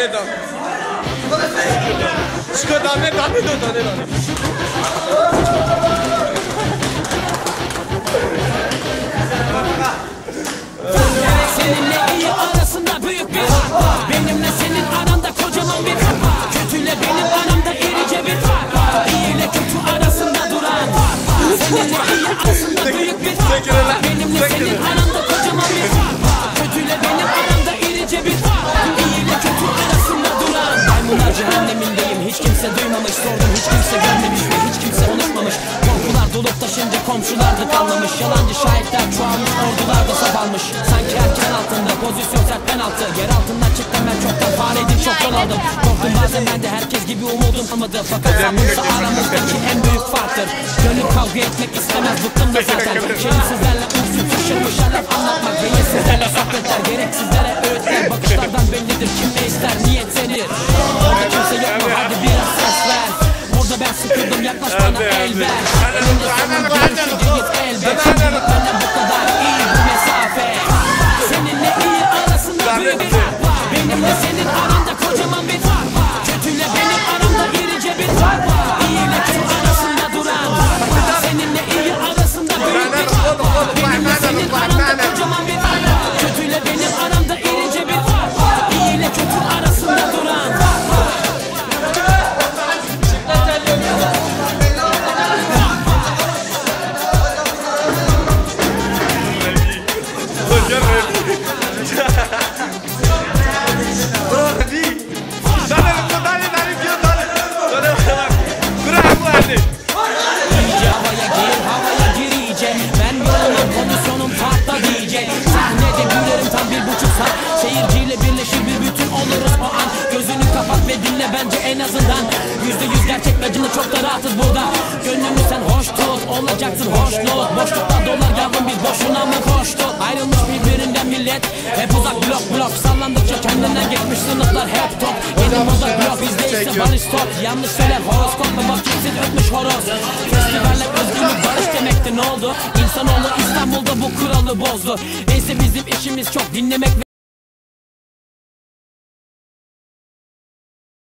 Şiko tane tane dön tane tane. Seninle iyi arasında büyük bir fark var. Benimle senin aranda kocaman bir fark var. Kötüyle benim aramda irice bir fark var. İyi ile kötü arasında duran fark var. Seninle iyi arasında büyük bir fark var. Benimle senin aranda hiç kimse duymamış Sordum hiç kimse görmemiş ve hiç kimse konuşmamış Korkular dolup taşınca komşular da kalmamış. Yalancı şahitler çoğalmış ordular da saf almış Sanki erken altında pozisyon sert penaltı. Yer altından çıktım ben çoktan fareydim çok yol aldım Korktum bazen ben de herkes gibi umudum kalmadı. Fakat sapınsa aramızdaki en büyük farktır. Gönül kavga etmek istemez bıktım da zaten. Şerifsizlerle unsuz taşınmış laf anlatmak Beyinsizlerle sohbetler gereksizlere öğütler. Bakışlardan bellidir kim ne ister niyet senin down. Bence en azından. Yüzde yüz gerçek acını çok da rahatız burada. Gönlümü sen hoş tut, olacaksın hoşnut Boşlukta dolar yavrum biz boşuna mı koştuk? Ayrılmış birbirinden millet Hep uzak blok blok. Sallandıkça kendinden geçmiş sınıflar hep top. Yeni moda blok bizde ise barış top Yanlış söyler horoskop mu vakitsiz ötmüş horoz. Festivaller özgürlük barış demekti ne oldu? İnsanoğlu İstanbul'da bu kuralı bozdu. Neyse bizim işimiz çok dinlemek